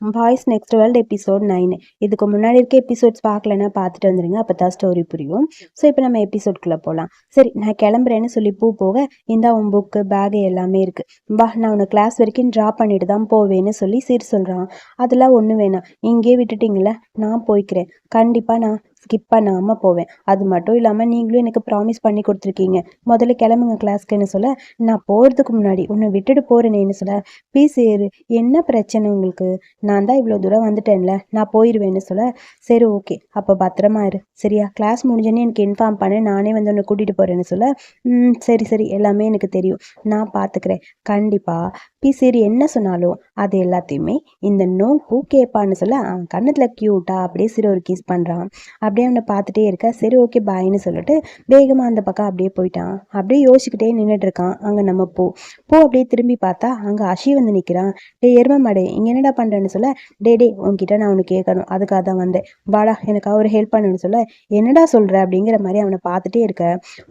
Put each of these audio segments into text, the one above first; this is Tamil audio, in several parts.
Boys next world episode nine இதுக்கு முன்னாடி இருக்க எபிசோட்ஸ் பார்க்கலன்னா பார்த்துட்டு வந்துருங்க. அப்போ தான் ஸ்டோரி புரியும். ஸோ இப்போ நம்ம எபிசோட்குள்ளே போகலாம் சரி நான் கிளம்புறேன்னு சொல்லி பூ போக இந்தா உன் புக்கு பேகு எல்லாமே இருக்குது வா நான் உன்னை கிளாஸ் வரைக்கும் ட்ராப் பண்ணிட்டு தான் போவேன்னு சொல்லி சீர் சொல்கிறான் அதெல்லாம் ஒன்றும் வேணாம். இங்கேயே விட்டுட்டீங்களே நான் போய்க்கிறேன். கண்டிப்பாக நான் ஸ்கிப் பண்ணாமல் போவேன். அது மட்டும் இல்லாமல் நீங்களும் எனக்கு ப்ராமிஸ் பண்ணி கொடுத்துருக்கீங்க. முதல்ல கிளம்புங்க கிளாஸ்க்குன்னு சொல்ல நான் போகிறதுக்கு முன்னாடி உன்னை விட்டுட்டு போகிறேனேன்னு சொல்ல ப்ளீஸ் ஏறு. என்ன பிரச்சனை உங்களுக்கு? நான் தான் இவ்வளோ தூரம் வந்துட்டேன்ல நான் போயிடுவேன்னு சொல்ல சரி ஓகே அப்போ பத்திரமா இரு. சரியா? கிளாஸ் முடிஞ்சோன்னே எனக்கு இன்ஃபார்ம் பண்ணு. நானே வந்து உன்னை கூட்டிகிட்டு போகிறேன்னு சொல்ல "ம், சரி சரி. எல்லாமே எனக்கு தெரியும். நான் பார்த்துக்கிறேன் கண்டிப்பாக பி என்ன சொன்னாலும் அது எல்லாத்தையுமே இந்த நோ பூ கேட்பான்னு சொல்ல அவன் கண்ணத்தில் க்யூட்டாக அப்படியே சிறு ஒரு கிஸ் பண்ணுறான் அப்படியே அவனை பார்த்துட்டே இருக்க. சரி ஓகே பாய்னு சொல்லிட்டு வேகமாக அந்த பக்கம் அப்படியே போயிட்டான். அப்படியே யோசிச்சுக்கிட்டே நின்றுட்டு இருக்கான். அங்கே நம்ம பூ. பூ அப்படியே திரும்பி பார்த்தா அங்கே அஷி வந்து நிற்கிறான் டே எரும மாடே இங்கே என்னடா பண்ணுறேன்னு சொல்ல டே டே உன்கிட்ட நான் ஒன்று கேட்கணும். அதுக்காக தான் வந்தேன். வாடா எனக்கு அவர் ஹெல்ப் பண்ணணும்னு சொல்ல என்னடா சொல்கிற அப்படிங்கிற மாதிரி அவனை பார்த்துட்டே இருக்க.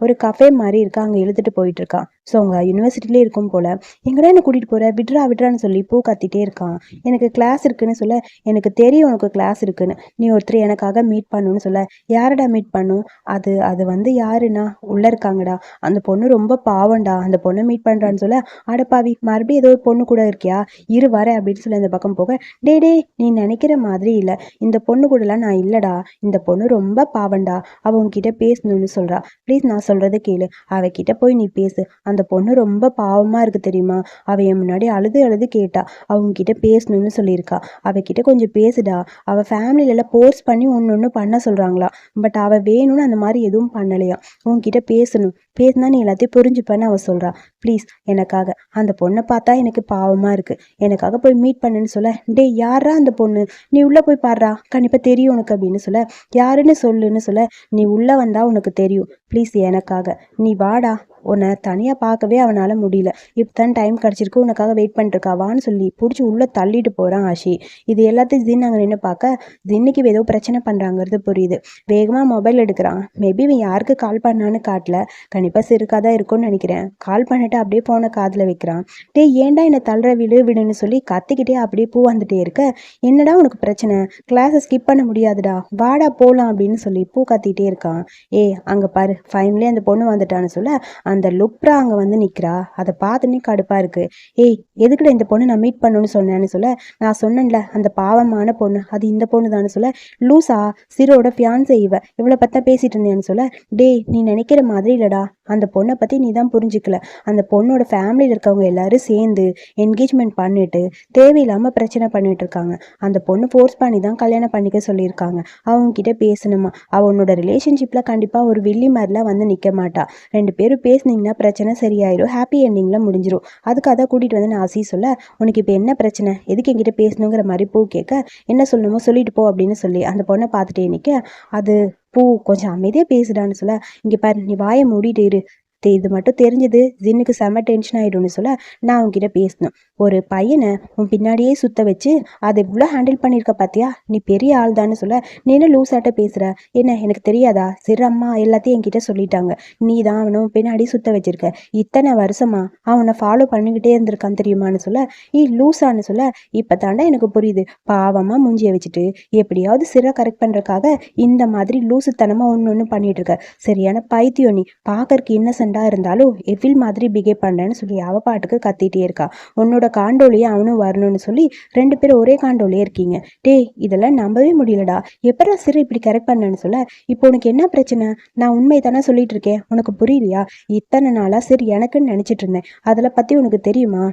ஒரு கஃபே மாதிரி இருக்கா அங்கே இழுத்துட்டு போயிட்டு இருக்கான் ஸோ அவங்க யூனிவர்சிட்டிலே இருக்கும் போல் எங்கடா என்ன கூட்டிகிட்டு போகிற விட்ரா விட்ரான்னு சொல்லி பூ கத்திட்டே இருக்கான். எனக்கு கிளாஸ் இருக்குன்னு சொல்ல எனக்கு தெரியும் உனக்கு கிளாஸ் இருக்குன்னு. நீ ஒருத்தர் எனக்காக மீட் பண்ணுன்னு சொல்ல யாரடா மீட் பண்ணும் அது அது வந்து யாருன்னா? உள்ளே இருக்காங்கடா. அந்த பொண்ணு ரொம்ப பாவம்டா. அந்த பொண்ணை மீட் பண்ணுறான்னு சொல்ல அடப்பாவி மறுபடியும் ஏதோ ஒரு பொண்ணு கூட இருக்கியா? இரு வர அப்படின்னு சொல்லி அந்த பக்கம் போக டே டே நீ நினைக்கிற மாதிரி இல்லை. இந்த பொண்ணு கூடலாம் நான் இல்லைடா. இந்த பொண்ணு ரொம்ப பாவண்டா அவ உன்கிட்ட பேசணும்னு சொல்கிறா ப்ளீஸ் நான் சொல்கிறத கேளு. அவகிட்ட போய் நீ பேசு. அந்த அந்த பொண்ணு ரொம்ப பாவமாக இருக்குது தெரியுமா? அவள் என் முன்னாடி அழுது அழுது கேட்டா. அவங்க கிட்ட பேசணும்னு சொல்லியிருக்கா. அவகிட்ட கொஞ்சம் பேசுடா. அவள் ஃபேமிலியில எல்லாம் போர்ஸ் பண்ணி ஒன்று ஒன்று பண்ண சொல்கிறாங்களா பட் அவள் வேணும்னு அந்த மாதிரி எதுவும் பண்ணலையா. உன்கிட்ட பேசணும். பேசினா நீ எல்லாத்தையும் புரிஞ்சுப்பேன்னு அவ சொல்றா. ப்ளீஸ் எனக்காக. அந்த பொண்ணை பார்த்தா எனக்கு பாவமாக இருக்கு. எனக்காக போய் மீட் பண்ணுன்னு சொல்ல டேய் யாரா அந்த பொண்ணு? நீ உள்ளே போய் பாடுறா கண்டிப்பாக தெரியும் உனக்கு அப்படின்னு சொல்ல யாருன்னு சொல்லுன்னு சொல்ல நீ உள்ளே வந்தா உனக்கு தெரியும். ப்ளீஸ் எனக்காக. நீ வாடா. உன்னை தனியாக பார்க்கவே அவனால் முடியல. இப்போ தான் டைம் கிடச்சிருக்கு. உனக்காக வெயிட் பண்ணிருக்கா வான்னு சொல்லி பிடிச்சி உள்ளே தள்ளிட்டு போகிறான் ஆஷி. இது எல்லாத்தையும் ஜின் அங்கே நின்று பார்க்க ஜின்னுக்கு ஏதோ பிரச்சனை பண்ணுறாங்கிறது புரியுது. வேகமாக மொபைல் எடுக்கிறான். மேபி இவன் யாருக்கு கால் பண்ணான்னு காட்டல. கண்டிப்பாக சிறுக்காக தான் இருக்கும்னு நினைக்கிறேன். கால் பண்ணிட்டு அப்படியே போன காதில் வைக்கிறான். டேய் ஏன்டா என்னை தள்ளுற விடு விடுன்னு சொல்லி கத்திக்கிட்டே அப்படியே பூ வந்துட்டே இருக்க. என்னடா உனக்கு பிரச்சனை? கிளாஸை ஸ்கிப் பண்ண முடியாதுடா. வாடா போகலாம் அப்படின்னு சொல்லி பூ கத்திக்கிட்டே இருக்கான். ஏ அங்கே பாரு. ஃபைனலி அந்த பொண்ணு வந்துட்டான்னு சொல்ல அந்த லுப்ரா அங்கே வந்து நிற்கிறா அதை பார்த்துனே கடுப்பாக இருக்கு. ஏய் எதுக்குடா இந்த பொண்ணு நான் மீட் பண்ணணும்னு சொன்னேன்னு சொல்ல நான் சொன்னேன்ல அந்த பாவமான பொண்ணு அது இந்த பொண்ணு தானே சொல்ல லூசா சிரோட ஃபியான் இவ இவ்வளோ பார்த்தா பேசிட்டு இருந்தேன்னு சொல்ல டேய் நீ நினைக்கிற மாதிரி இல்லடா. அந்த பொண்ணை பற்றி நீ தான் புரிஞ்சுக்கல. அந்த பொண்ணோட ஃபேமிலியில் இருக்கவங்க எல்லாரும் சேர்ந்து என்கேஜ்மெண்ட் பண்ணிட்டு தேவையில்லாமல் பிரச்சனை பண்ணிட்டு இருக்காங்க. அந்த பொண்ணு ஃபோர்ஸ் பண்ணி தான் கல்யாணம் பண்ணிக்க சொல்லியிருக்காங்க. அவங்க கிட்ட பேசணுமா அவனோட ரிலேஷன்ஷிப்பில் கண்டிப்பாக ஒரு வில்லி மாதிரிலாம் வந்து நிற்க மாட்டா. ரெண்டு பேரும் பேசுனீங்கன்னா பிரச்சனை சரியாயிரும். ஹாப்பி எண்டிங்கில் முடிஞ்சிடும் அதுக்காக தான் கூட்டிகிட்டு வந்து நான் ஆசி சொல்ல உனக்கு இப்போ என்ன பிரச்சனை? எதுக்கு என்கிட்ட பேசணுங்கிற மாதிரி பூ கேட்க என்ன சொல்லணுமோ சொல்லிட்டு போ அப்படின்னு சொல்லி அந்த பொண்ணை பார்த்துட்டே நிற்க அது பூ கொஞ்சம் அமைதியாக பேசுடான்னு சொல்ல இங்கே பாரு நீ வாயை மூடிட்டு இரு. இது மட்டும் தெரிஞ்சது. ஜின்னுக்கு செம டென்ஷன் ஆகிடும்னு சொல்ல நான் உங்ககிட்ட பேசணும். ஒரு பையனை உன் பின்னாடியே சுத்த வச்சு அதை இவ்வளோ ஹேண்டில் பண்ணியிருக்க பார்த்தியா நீ பெரிய ஆள் தான்னு சொல்ல நீ என்ன லூஸாட்ட பேசுகிற என்ன எனக்கு தெரியாதா? சிறு அம்மா எல்லாத்தையும் என்கிட்ட சொல்லிட்டாங்க. நீ தான் அவனை உன் பின்னாடி சுத்த வச்சிருக்க. இத்தனை வருஷமா அவனை ஃபாலோ பண்ணிக்கிட்டே இருந்திருக்கான் தெரியுமான்னு சொல்ல? ஈ லூஸான்னு சொல்ல? இப்போ தாண்டா எனக்கு புரியுது. பாவமாக மூஞ்சியை வச்சுட்டு எப்படியாவது சிறை கரெக்ட் பண்ணுறதுக்காக இந்த மாதிரி லூசுத்தனமாக ஒன்று ஒன்று பண்ணிட்டு இருக்க. சரியான பைத்தியம் நீ. பார்க்கறக்கு இன்னசென்ட்டாக இருந்தாலும் எவில் மாதிரி பிஹேவ் பண்ணுறேன்னு சொல்லி அவ பாட்டுக்கு கத்திட்டே இருக்கா. உன்னோட காண்டோலியே அவனும் வரணும்னு சொல்லி ரெண்டு பேரும் ஒரே காண்டோலியே இருக்கீங்க. டேய் இதெல்லாம் நம்பவே முடியலடா. எப்படா சிறு இப்படி கரெக்ட் பண்ணேன்னு சொல்ல? இப்போ உனக்கு என்ன பிரச்சனை? நான் உண்மை தானே சொல்லிட்டு இருக்கேன். உனக்கு புரியலையா? இத்தனை நாளாக சரி எனக்குன்னு நினச்சிட்டு இருந்தேன். அதில் பற்றி உனக்கு தெரியுமா?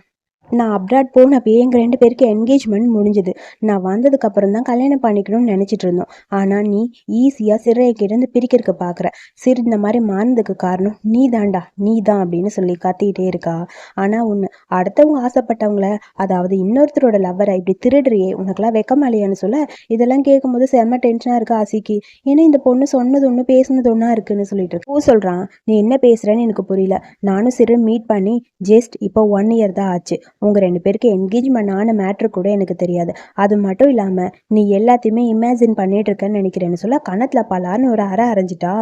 நான் அப்ராட் போனப்போ எங்கள் ரெண்டு பேருக்கு என்கேஜ்மெண்ட் முடிஞ்சுது. நான் வந்ததுக்கு அப்புறம் தான் கல்யாணம் பண்ணிக்கணும்னு நினச்சிட்டு இருந்தோம். ஆனால் நீ ஈஸியாக சிறையை கிட்டேருந்து பிரிக்கிறதுக்கு பார்க்குற சிறு இந்த மாதிரி மாறினதுக்கு காரணம் நீ தாண்டா நீ தான் அப்படின்னு சொல்லி கத்திக்கிட்டே இருக்கா. ஆனால் ஒன்று அடுத்தவங்க ஆசைப்பட்டவங்கள அதாவது இன்னொருத்தரோட லவ்வரை இப்படி திருடுறியே உனக்கெல்லாம் வெக்கமாலையான்னு சொல்ல? இதெல்லாம் கேட்கும்போது செம்ம டென்ஷனாக இருக்கா ஆசிக்கு. ஏன்னா இந்த பொண்ணு சொன்னது ஒன்று பேசுனது ஒன்றா இருக்குன்னு சொல்லிட்டு இருக்கு. பூ சொல்கிறான் நீ என்ன பேசுகிறேன்னு எனக்கு புரியல. நானும் சிறு மீட் பண்ணி ஜஸ்ட் இப்போ ஒன் இயர் தான் ஆச்சு. உங்கள் ரெண்டு பேருக்கு என்கேஜ்மெண்ட் ஆன மேட்ரு கூட எனக்கு தெரியாது. அது மட்டும் இல்லாமல் நீ எல்லாத்தையுமே இமேஜின் பண்ணிட்டு இருக்கேன்னு நினைக்கிறேன்னு சொல்ல கணத்தில் பலான்னு ஒரு அரை அரைஞ்சிட்டா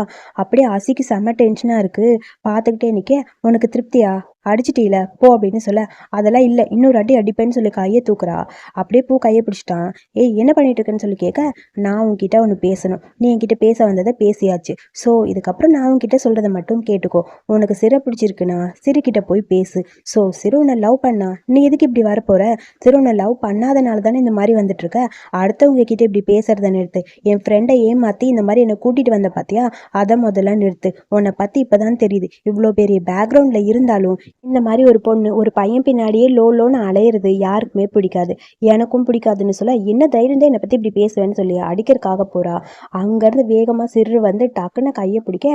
அப்படியே அசிக்கு செம்ம டென்ஷனாக இருக்குது பார்த்துக்கிட்டே நிற்க உனக்கு திருப்தியா? அடிச்சிட்டீல போ அப்படின்னு சொல்ல அதெல்லாம் இல்லை இன்னொரு அடி அடிப்பேன்னு சொல்லி கையை தூக்குறா. அப்படியே பூ கையை பிடிச்சிட்டான். ஏய் என்ன பண்ணிட்டு இருக்கேன்னு சொல்லி கேட்க நான் உன்கிட்ட ஒன்று பேசணும். நீ என்கிட்ட பேச வந்ததை பேசியாச்சு. ஸோ இதுக்கப்புறம் நான் உன்கிட்ட சொல்கிறத மட்டும் கேட்டுக்கோ. உனக்கு சிறை பிடிச்சிருக்குன்னா சிறுகிட்ட போய் பேசு. ஸோ சிறு உன்னை லவ் பண்ணா நீ எதுக்கு இப்படி வரப்போகிற சரி உன்னை லவ் பண்ணாதனால தானே இந்த மாதிரி வந்துட்டு இருக்க அடுத்தவங்க கிட்ட இப்படி பேசுறத நிறுத்து. என் ஃப்ரெண்டை ஏமாற்றி இந்த மாதிரி என்னை கூட்டிட்டு வந்த பார்த்தியா அதை முதல்ல நிறுத்து. உன்னை பற்றி இப்போதான் தெரியுது. இவ்வளோ பெரிய பேக்ரவுண்டில் இருந்தாலும் இந்த மாதிரி ஒரு பொண்ணு ஒரு பையன் பின்னாடியே லோ லோன்னு அலையிறது யாருக்குமே பிடிக்காது. எனக்கும் பிடிக்காதுன்னு சொல்ல என்ன தைரியம் தான் என்னை பற்றி இப்படி பேசுவேன்னு சொல்லி அடிக்கிறக்காக போகிறா அங்கேருந்து வேகமாக சிறு வந்து டக்குன்னு கையை பிடிக்க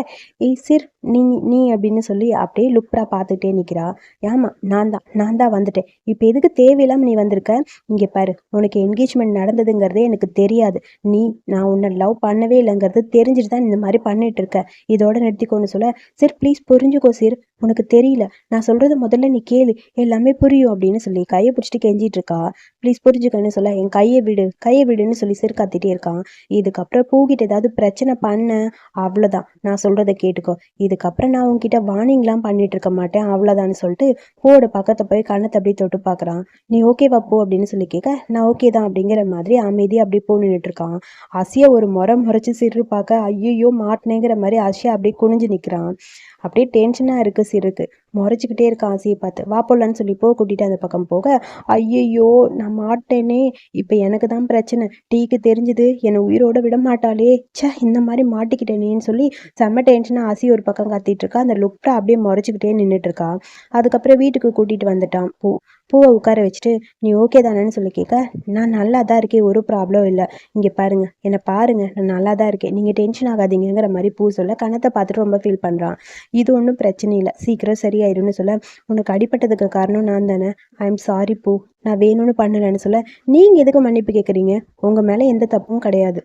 ஏய் சிர் நீ நீ அப்படின்னு சொல்லி அப்படியே லுப்ரா பார்த்துட்டே நிற்கிறா ஏமா நான் தான் நான் தான் வந்துட்டேன். இப்போ எதுக்கு தேவையில்லாமல் நீ வந்திருக்க? இங்கே பாரு உனக்கு என்கேஜ்மெண்ட் நடந்ததுங்கிறதே எனக்கு தெரியாது. நீ நான் உன்னை லவ் பண்ணவே இல்லைங்கிறது தெரிஞ்சுட்டு தான் இந்த மாதிரி பண்ணிட்டு இருக்க. இதோட நிறுத்திக்கோன்னு சொல்ல சரி ப்ளீஸ் புரிஞ்சுக்கோ சிர். உனக்கு தெரியல. நான் சொல்கிறத முதல்ல நீ கேளு. எல்லாமே புரியும் அப்படின்னு சொல்லி கையை பிடிச்சிட்டு கெஞ்சிட்டு இருக்கா ப்ளீஸ் புரிஞ்சுக்கன்னு சொல்ல என் கையை விடு கையை விடுன்னு சொல்லி சிறுக்காத்திட்டே இருக்கான். இதுக்கப்புறம் பூகிட்ட ஏதாவது பிரச்சனை பண்ண. அவ்வளோதான் நான் சொல்கிறத கேட்டுக்கோ. இதுக்கப்புறம் நான் உன்கிட்ட வார்னிங்லாம் பண்ணிட்டு இருக்க மாட்டேன். அவ்வளோதான்னு சொல்லிட்டு பூவோட பக்கத்தை போய் கண்ணத்தை அப்படியே தொட்டு பார்க்குறான். நீ ஓகேவா போ? அப்படின்னு சொல்லி கேட்க நான் ஓகே தான் அப்படிங்கிற மாதிரி அமைதியாக அப்படியே போ நின்றுட்டு இருக்கான். அசியா ஒரு முறை முறைச்சி சிறு பார்க்க ஐயோ மாட்டினேங்கிற மாதிரி அசியா அப்படியே குனிஞ்சு நிற்கிறான் அப்படியே டென்ஷனாக இருக்குது சிறுக்கு முறைச்சிக்கிட்டே இருக்கான் ஆசையை பார்த்து வா போடலான்னு சொல்லி போ கூட்டிகிட்டு அந்த பக்கம் போக ஐயையோ நான் மாட்டேனே இப்போ எனக்கு தான் பிரச்சனை. டீக்கு தெரிஞ்சுது என்னை உயிரோட விட மாட்டாளே. ச்சே இந்த மாதிரி மாட்டிக்கிட்டேனேன்னு சொல்லி செம்ம டென்ஷனாக ஆசி ஒரு பக்கம் கத்திட்டு இருக்கா. அந்த லுப்டா அப்படியே முறைச்சிக்கிட்டே நின்றுட்டு இருக்கா. அதுக்கப்புறம் வீட்டுக்கு கூட்டிகிட்டு வந்துட்டான். பூ பூவை உட்கார வச்சுட்டு நீ ஓகே தானேன்னு சொல்லி கேட்க நான் நல்லா தான் இருக்கேன் ஒரு ப்ராப்ளம் இல்லை. இங்கே பாருங்க என்னை பாருங்க நான் நல்லா தான் இருக்கேன். நீங்கள் டென்ஷன் ஆகாதீங்கிற மாதிரி பூ சொல்ல கணத்தை பார்த்துட்டு ரொம்ப ஃபீல் பண்ணுறான் இது ஒன்றும் பிரச்சனை இல்லை. சீக்கிரம் சரி சரியாயிரும்னு சொல்ல உனக்கு அடிப்பட்டதுக்கு காரணம் நான் தானே. ஐ எம் சாரி பூ. நான் வேணும்னு பண்ணலைன்னு சொல்ல நீங்கள் எதுக்கு மன்னிப்பு கேட்குறீங்க உங்கள் மேலே எந்த தப்பும் கிடையாது.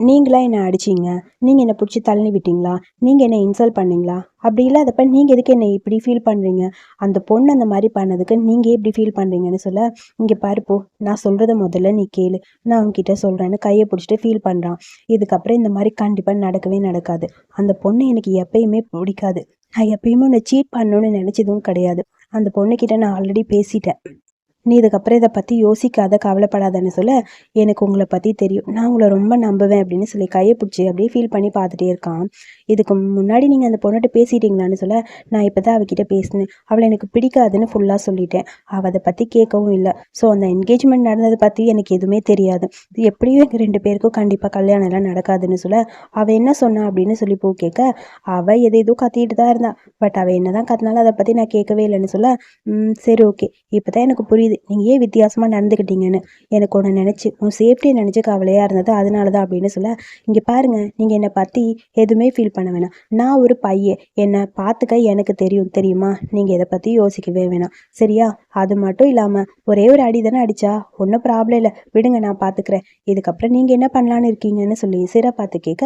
நீங்களா என்னை அடிச்சீங்க? நீங்கள் என்னை பிடிச்சி தள்ளி விட்டீங்களா? நீங்கள் என்னை இன்சல்ட் பண்ணீங்களா? அப்படி இல்லாதப்ப நீங்கள் எதுக்கு என்னை இப்படி ஃபீல் பண்ணுறீங்க அந்த பொண்ணு அந்த மாதிரி பண்ணதுக்கு நீங்கள் எப்படி ஃபீல் பண்ணுறீங்கன்னு சொல்ல இங்கே பாருப்போ நான் சொல்கிறத முதல்ல நீ கேளு. நான் அவங்ககிட்ட சொல்கிறேன்னு கையை பிடிச்சிட்டு ஃபீல் பண்ணுறான் இதுக்கப்புறம் இந்த மாதிரி கண்டிப்பாக நடக்கவே நடக்காது. அந்த பொண்ணு எனக்கு எப்பயுமே பிடிக்காது. நான் எப்பயுமே உன்னை சீட் பண்ணணும்னு நினச்சதும் கிடையாது. அந்த பொண்ணுக்கிட்ட நான் ஆல்ரெடி பேசிட்டேன். நீ இதுக்கப்புறம் இதை பற்றி யோசிக்காத கவலைப்படாதன்னு சொல்ல எனக்கு உங்களை பற்றி தெரியும். நான் உங்களை ரொம்ப நம்புவேன் அப்படின்னு சொல்லி கையை பிடிச்சி அப்படியே ஃபீல் பண்ணி பார்த்துட்டே இருக்கான். இதுக்கு முன்னாடி நீங்கள் அந்த பொண்ணுகிட்ட பேசிட்டீங்களான்னு சொல்ல நான் இப்போ தான் அவகிட்ட பேசினேன். அவளை எனக்கு பிடிக்காதுன்னு ஃபுல்லாக சொல்லிட்டேன். அவள் அதை பற்றி கேட்கவும் இல்லை. ஸோ அந்த என்கேஜ்மெண்ட் நடந்ததை பற்றி எனக்கு எதுவுமே தெரியாது. இது எப்படியும் எங்கள் ரெண்டு பேருக்கும் கண்டிப்பாக கல்யாணம் எல்லாம் நடக்காதுன்னு சொல்ல அவள் என்ன சொன்னா அப்படின்னு சொல்லி போ கேட்க அவள் எதை எதுவும் கத்திட்டு தான் இருந்தா. பட் அவள் என்ன தான் கத்தினாலும் அதை பற்றி நான் கேட்கவே இல்லைன்னு சொல்ல "ம், சரி ஓகே இப்போ தான் எனக்கு புரியுது. நீங்கள் ஏன் வித்தியாசமாக நடந்துக்கிட்டீங்கன்னு? எனக்கு ஒன்று நினச்சி உன் சேஃப்டியை நினச்சி கவலையாக இருந்தது. அதனால தான் அப்படின்னு சொல்ல இங்கே பாருங்கள் நீங்கள் என்னை பற்றி எதுவுமே ஃபீல் பண்ண வேணாம். நான் ஒரு பையன். என்னை பார்த்துக்க எனக்கு தெரியும். தெரியுமா? நீங்கள் இதை பற்றி யோசிக்கவே வேணாம். சரியா? அது மட்டும் இல்லாமல் ஒரே ஒரு அடி தானே அடிச்சா? ஒன்றும் ப்ராப்ளம் இல்லை. விடுங்க நான் பார்த்துக்கிறேன். இதுக்கப்புறம் நீங்கள் என்ன பண்ணலான்னு இருக்கீங்கன்னு சொல்லி சிற பார்த்து கேட்க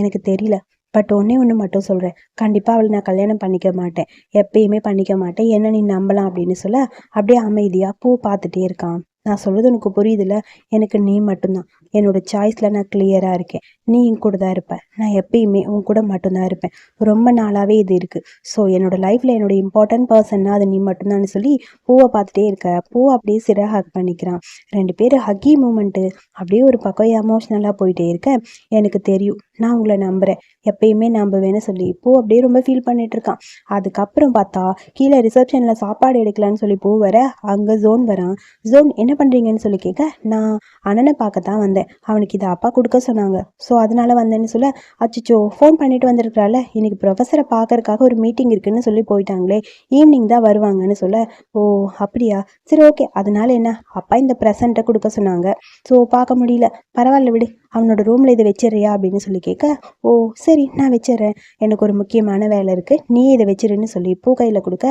எனக்கு தெரியல. பட் ஒன்றே ஒன்று மட்டும் சொல்கிறேன் கண்டிப்பாக அவளை நான் கல்யாணம் பண்ணிக்க மாட்டேன். எப்பயுமே பண்ணிக்க மாட்டேன். என்ன நீ நம்பலாம்? அப்படின்னு சொல்ல அப்படியே அமைதியாக பூ பார்த்துட்டே இருக்கான். நான் சொல்கிறது உனக்கு புரியுதுல்ல எனக்கு நீ மட்டும்தான். என்னோட சாய்ஸில் நான் கிளியராக இருக்கேன். நீ என் கூட தான் இருப்பேன் நான் எப்பயுமே உன் கூட மட்டும்தான் இருப்பேன். ரொம்ப நாளாகவே இது இருக்குது ஸோ என்னோட லைஃப்பில் என்னோட இம்பார்ட்டன்ட் பர்சன்னா அது நீ மட்டும்தான் சொல்லி பூவை பார்த்துட்டே இருக்க. பூவை அப்படியே சிற ஹக் பண்ணிக்கிறான். ரெண்டு பேர் ஹக்கி மூமெண்ட்டு அப்படியே ஒரு பக்கம் எமோஷ்னலாக போயிட்டே இருக்க. எனக்கு தெரியும். நான் உங்களை நம்புகிறேன் எப்பயுமே நம்புவேன்னு சொல்லி பூ அப்படியே ரொம்ப ஃபீல் பண்ணிட்டு இருக்கான் அதுக்கப்புறம் பார்த்தா கீழே ரிசப்ஷனில் சாப்பாடு எடுக்கலான்னு சொல்லி பூ வர அங்கே ஜோன் வரான். ஜோன் என்ன பண்ணுறீங்கன்னு சொல்லி கேட்க நான் அண்ணனை பார்க்க தான் வந்தேன். அவனுக்கு இதை அப்பா கொடுக்க சொன்னாங்க. ஸோ அதனால வந்தேன்னு சொல்ல அச்சிச்சோ ஃபோன் பண்ணிட்டு வந்திருக்கிறாள் இன்னைக்கு ப்ரொஃபஸரை பார்க்கறக்காக ஒரு மீட்டிங் இருக்குன்னு சொல்லி போயிட்டாங்களே ஈவினிங் தான் வருவாங்கன்னு சொல்ல ஓ அப்படியா? சரி ஓகே அதனால என்ன? அப்பா இந்த ப்ரெசண்ட்டை கொடுக்க சொன்னாங்க. ஸோ பார்க்க முடியல. பரவாயில்ல விடு. அவனோட ரூமில் இதை வச்சிடுறியா அப்படின்னு சொல்லி கேட்க ஓ சரி நான் வச்சிடுறேன். எனக்கு ஒரு முக்கியமான வேலை இருக்குது நீ இதை வச்சிருன்னு சொல்லி பூ கையில் கொடுக்க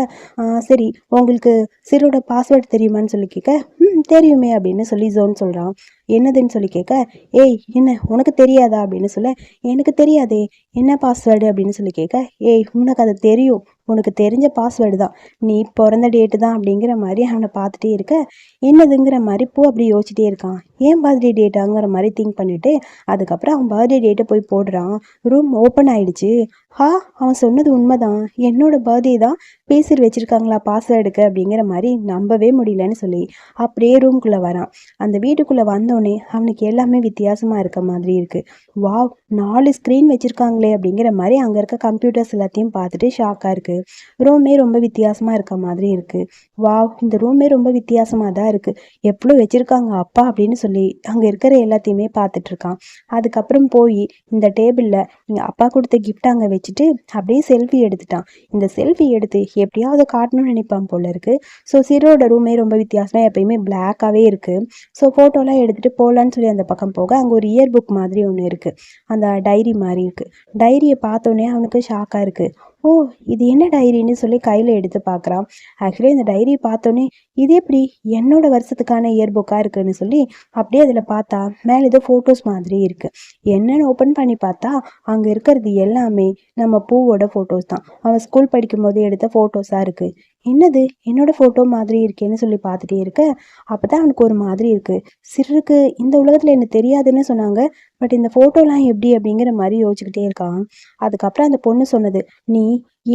சரி உங்களுக்கு சிறுவோட பாஸ்வேர்டு தெரியுமான்னு சொல்லி கேட்க ம் தெரியுமே அப்படின்னு சொல்லி ஜோன் சொல்கிறான் என்னதுன்னு சொல்லி கேட்க ஏய் என்ன உனக்கு தெரியாதா? அப்படின்னு சொல்ல எனக்கு தெரியாதே என்ன பாஸ்வேர்டு அப்படின்னு சொல்லி கேட்க ஏய் உனக்கு அது தெரியும். உனக்கு தெரிஞ்ச பாஸ்வேர்டு தான். நீ பிறந்த டேட்டு தான் அப்படிங்கிற மாதிரி அவனை பார்த்துட்டே இருக்க. என்னதுங்கிற மாதிரி பூ அப்படி யோசிச்சுட்டே இருக்கான். ஏன் பர்த்டே டேட்டாங்கிற மாதிரி திங்க் பண்ணிட்டு அதுக்கப்புறம் அவன் பர்த்டே டேட்டை போய் போடுறான். ரூம் ஓப்பன் ஆயிடுச்சு. ஹா அவன் சொன்னது உண்மைதான். என்னோட பர்த்டே தான். பேசிட்டு வச்சிருக்காங்களா பாஸ்வேர்டுக்கு அப்படிங்கிற மாதிரி நம்பவே முடியலன்னு சொல்லி அப்படியே ரூம்குள்ளே வரான். அந்த வீட்டுக்குள்ளே வந்தோடனே அவனுக்கு எல்லாமே வித்தியாசமாக இருக்க மாதிரி இருக்குது வாவ் நாலு ஸ்க்ரீன் வச்சுருக்காங்களே அப்படிங்கிற மாதிரி அங்கே இருக்க கம்ப்யூட்டர்ஸ் எல்லாத்தையும் பார்த்துட்டு ஷாக்காக இருக்குது ரூமே ரொம்ப வித்தியாசமாக இருக்க மாதிரி இருக்குது வாவ் இந்த ரூமே ரொம்ப வித்தியாசமாக தான் இருக்குது எவ்வளோ வச்சுருக்காங்க அப்பா? அப்படின்னு சொல்லி அங்கே இருக்கிற எல்லாத்தையுமே பார்த்துட்ருக்கான் அதுக்கப்புறம் போய் இந்த டேபிளில் எங்கள் அப்பா கொடுத்த கிஃப்ட் அங்கே வச்சுட்டு அப்படியே செல்ஃபி எடுத்துட்டான். இந்த செல்ஃபி எடுத்து எப்படியாவது காட்டணும்னு நினைப்பான் போல இருக்கு. ஸோ சிரோட ரூமே ரொம்ப வித்தியாசமாக எப்பயுமே பிளாக்காகவே இருக்குது ஸோ ஃபோட்டோலாம் எடுத்துகிட்டு போகலான்னு சொல்லி அந்த பக்கம் போக அங்கே ஒரு இயர் புக் மாதிரி ஒன்று இருக்குது அந்த டைரி மாதிரி இருக்குது டைரியை பார்த்தோன்னே அவனுக்கு ஷாக்காக இருக்குது ஓ இது என்ன டைரின்னு சொல்லி கையில் எடுத்து பார்க்குறான் ஆக்சுவலி இந்த டைரி பார்த்தோன்னே இது எப்படி என்னோட வருஷத்துக்கான இயர் புக்காக இருக்குன்னு சொல்லி அப்படியே அதில் பார்த்தா மேலே ஏதோ ஃபோட்டோஸ் மாதிரி இருக்குது என்னென்னு ஓப்பன் பண்ணி பார்த்தா அங்கே இருக்கிறது எல்லாமே நம்ம பூவோட ஃபோட்டோஸ் தான். அவன் ஸ்கூல் படிக்கும் போது எடுத்த ஃபோட்டோஸாக இருக்குது என்னது? என்னோட ஃபோட்டோ மாதிரி இருக்கேன்னு சொல்லி பார்த்துட்டே இருக்க. அப்போ தான் அவனுக்கு ஒரு மாதிரி இருக்குது சிறுக்கு இந்த உலகத்தில் எனக்கு தெரியாதுன்னு சொன்னாங்க. பட் இந்த ஃபோட்டோலாம் எப்படி அப்படிங்கிற மாதிரி யோசிச்சுக்கிட்டே இருக்கான். அதுக்கப்புறம் அந்த பொண்ணு சொன்னது நீ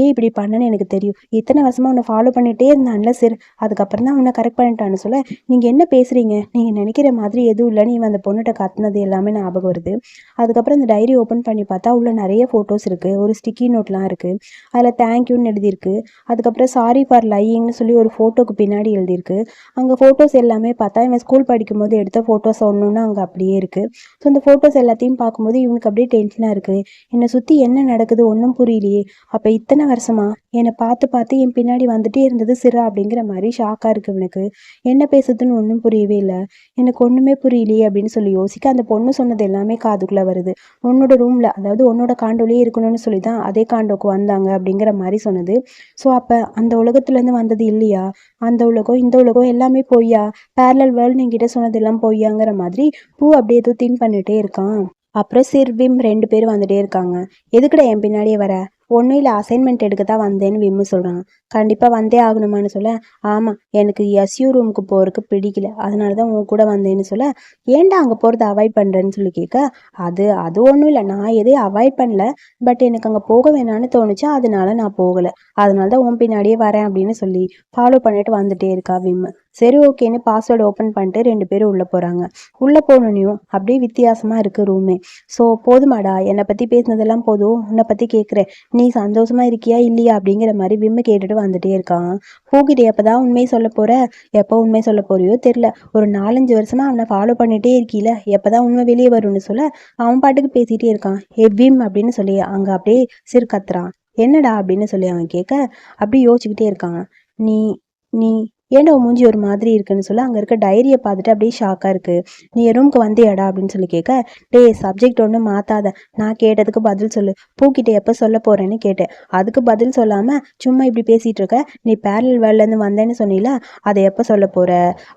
ஏன் இப்படி பண்ணனு எனக்கு தெரியும். இத்தனை வருஷமாக உன்னை ஃபாலோ பண்ணிகிட்டே இருந்தான்ல சார் அதுக்கப்புறம் தான் உன்னை கரெக்ட் பண்ணிட்டான்னு சொல்ல. நீங்கள் என்ன பேசுகிறீங்க நீங்கள் நினைக்கிற மாதிரி எதுவும் இல்லை. நீ அந்த பொண்ணுகிட்ட கத்துனது எல்லாமே ஞாபகம் வருது. அதுக்கப்புறம் அந்த டைரி ஓப்பன் பண்ணி பார்த்தா உள்ள நிறைய ஃபோட்டோஸ் இருக்குது ஒரு ஸ்டிக்கி நோட்லாம் இருக்குது அதில் தேங்க்யூன்னு எழுதியிருக்கு. அதுக்கப்புறம் சாரி ஃபார் லையிங்னு சொல்லி ஒரு ஃபோட்டோக்கு பின்னாடி எழுதியிருக்கு. அங்கே ஃபோட்டோஸ் எல்லாமே பார்த்தா இவன் ஸ்கூல் படிக்கும்போது எடுத்த ஃபோட்டோஸ் ஒன்றுன்னு அங்கே அப்படியே இருக்குது ஸோ அந்த ஃபோட்டோஸ் எல்லாத்தையும் பார்க்கும்போது இவனுக்கு அப்படியே டென்ஷனாக இருக்குது என்னை சுற்றி என்ன நடக்குது? ஒன்றும் புரியலையே. அப்போ இத்தனை வருஷமா என்னை பார்த்து பார்த்து என் பின்னாடி வந்துட்டே இருந்தது சிரா அப்படிங்கிற மாதிரி ஷாக்காக இருக்கு இவனுக்கு. என்ன பேசுதுன்னு ஒன்றும் புரியவே இல்லை. எனக்கு ஒன்றுமே புரியலையே அப்படின்னு சொல்லி யோசிக்க அந்த பொண்ணு சொன்னது எல்லாமே காதுக்குள்ளே வருது. உன்னோட ரூமில் அதாவது உன்னோட காண்டோலேயே இருக்கணும்னு சொல்லி தான் அதே காண்டோக்கு வந்தாங்க அப்படிங்கிற மாதிரி சொன்னது. ஸோ அப்போ அந்த உலகத்துலேருந்து வந்தது இல்லையா? அந்த உலகம் இந்த உலகம் எல்லாமே பொய்யா? பேரலல் வேர்ல்டு என்கிட்ட சொன்னதெல்லாம் பொய்யாங்கிற மாதிரி பூ அப்படியே ஏதோ திங்க் பண்ணிட்டே இருக்கான். அப்புறம் சிர்விம் ரெண்டு பேரும் வந்துட்டே இருக்காங்க. எதுக்குடா என் பின்னாடியே வர? ஒன்றும் இல்லை அசைன்மெண்ட் எடுக்க தான் வந்தேன்னு விம்மு சொல்கிறாங்க கண்டிப்பாக வந்தே ஆகணுமான்னு சொல்ல ஆமாம் எனக்கு எஸ்யூ ரூமுக்கு போகிறதுக்கு பிடிக்கல. அதனால தான் உன் கூட வந்தேன்னு சொல்ல ஏன்டா அங்கே போகிறத அவாய்ட் பண்ணுறேன்னு சொல்லி கேட்க அது அது ஒன்றும் இல்லை நான் எதையும் அவாய்ட் பண்ணல பட் எனக்கு அங்கே போக வேணான்னு தோணுச்சு அதனால நான் போகலை. அதனால தான் உன் பின்னாடியே வரேன் அப்படின்னு சொல்லி ஃபாலோ பண்ணிட்டு வந்துட்டே இருக்கா விம்மு. சரி ஓகேன்னு பாஸ்வேர்டு ஓப்பன் பண்ணிட்டு ரெண்டு பேரும் உள்ளே போகிறாங்க உள்ளே போனோன்னையும் அப்படியே வித்தியாசமாக இருக்குது ரூமே ஸோ போதுமாடா என்னை பற்றி பேசினதெல்லாம் போதும். உன்னை பற்றி கேட்குறேன் நீ சந்தோஷமாக இருக்கியா இல்லையா அப்படிங்கிற மாதிரி விம்மு கேட்டுட்டு வந்துட்டே இருக்கான். பூகிட்டு எப்போ தான் உண்மையை சொல்ல போகிற எப்போ உண்மை சொல்ல போறியோ தெரில ஒரு நாலஞ்சு வருஷமாக அவனை ஃபாலோ பண்ணிகிட்டே இருக்கீல. எப்போ தான் உண்மை வெளியே வரும்னு சொல்ல அவன் பாட்டுக்கு பேசிகிட்டே இருக்கான். ஏ விம் அப்படின்னு சொல்லி அங்கே அப்படியே சிறு கத்துறான். என்னடா அப்படின்னு சொல்லி அவன் கேட்க அப்படியே யோசிச்சுக்கிட்டே இருக்கான். நீ நீ ஏன்டா மூஞ்சி ஒரு மாதிரி இருக்குன்னு சொல்லி? அங்கே இருக்க டைரியை பார்த்துட்டு அப்படியே ஷாக்காக இருக்குது நீ ரூம்க்கு ரூமுக்கு வந்தியாடா அப்படின்னு சொல்லி கேட்க டே சப்ஜெக்ட் ஒன்றும் மாற்றாத நான் கேட்டதுக்கு பதில் சொல்லு. பூக்கிட்ட எப்போ சொல்ல போகிறேன்னு கேட்டேன். அதுக்கு பதில் சொல்லாமல் சும்மா இப்படி பேசிகிட்டு இருக்க. நீ பேரல் வேர்ல்ட்லேருந்து வந்தேன்னு சொன்னீல அதை எப்போ சொல்ல போகிற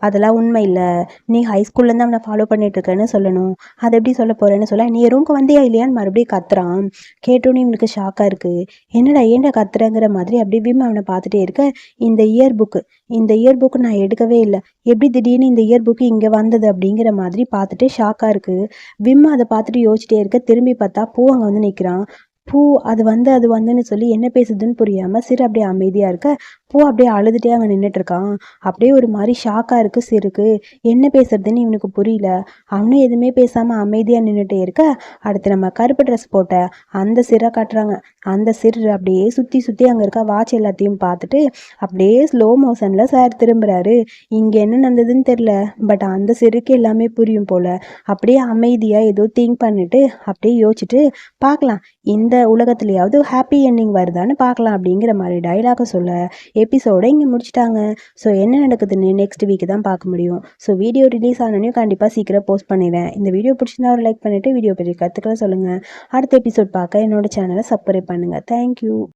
அதெல்லாம் உண்மை இல்லை. நீ ஹை ஸ்கூல்லேருந்து அவனை ஃபாலோ பண்ணிட்டு இருக்கேன்னு சொல்லணும். அதை எப்படி சொல்ல போகிறேன்னு சொல்ல நீ ரூமுக்கு வந்தியா இல்லையான்னு மறுபடியும் கத்துறான். கேட்டோன்னே இவனுக்கு ஷாக்காக இருக்குது என்னடா ஏன்டா கத்துறங்கிற மாதிரி அப்படியே விம்மை அவனை பார்த்துட்டே இருக்க. இந்த இயர் புக்கு இந்த இயர் இயர் புக்கு நான் எடுக்கவே இல்லை. எப்படி திடீர்னு இந்த இயர் புக்கு இங்கே வந்தது அப்படிங்கிற மாதிரி பார்த்துட்டு ஷாக்காக இருக்குது விம் அதை பார்த்துட்டு யோசிச்சிட்டே இருக்க. திரும்பி பார்த்தா பூ அங்கே வந்து நிற்கிறான் பூ அது வந்து அது வந்துன்னு சொல்லி என்ன பேசுதுன்னு புரியாமல் சிறு அப்படியே அமைதியாக இருக்க. பூ அப்படியே அழுதுகிட்டே அங்கே நின்றுட்டு இருக்கான் அப்படியே ஒரு மாதிரி ஷாக்காக இருக்கு சிறுக்கு. என்ன பேசுறதுன்னு இவனுக்கு புரியல. அவனும் எதுவுமே பேசாமல் அமைதியாக நின்றுட்டே இருக்க. அடுத்து நம்ம கருப்பு ட்ரெஸ் போட்ட அந்த சிறை காட்டுறாங்க. அந்த சிறு அப்படியே சுற்றி சுற்றி அங்கே இருக்க வாட்ச் எல்லாத்தையும் பார்த்துட்டு அப்படியே ஸ்லோ மோஷனில் சார் திரும்புகிறாரு இங்கே என்ன நடந்ததுன்னு தெரில பட் அந்த சிறுக்கு எல்லாமே புரியும் போல். அப்படியே அமைதியாக ஏதோ திங்க் பண்ணிட்டு அப்படியே யோசிச்சுட்டு பார்க்கலாம். இந்த உலகத்துலையாவது ஹாப்பி எண்டிங் வருதான்னு பார்க்கலாம் அப்படிங்கிற மாதிரி டைலாக சொல்ல எபிசோட இங்கே முடிச்சிட்டாங்க. ஸோ என்ன நடக்குதுன்னு நெக்ஸ்ட் வீக் தான் பார்க்க முடியும். ஸோ வீடியோ ரிலீஸ் ஆனோடனே கண்டிப்பாக சீக்கிரம் போஸ்ட் பண்ணிடுறேன். இந்த வீடியோ பிடிச்சிருந்தா ஒரு லைக் பண்ணிவிட்டு வீடியோ பற்றி கற்றுக்கலாம் சொல்லுங்கள் அடுத்த எபிசோட் பார்க்க என்னோட சேனலை சப்ஸ்கிரைப் பண்ணுங்கள் தேங்க்யூ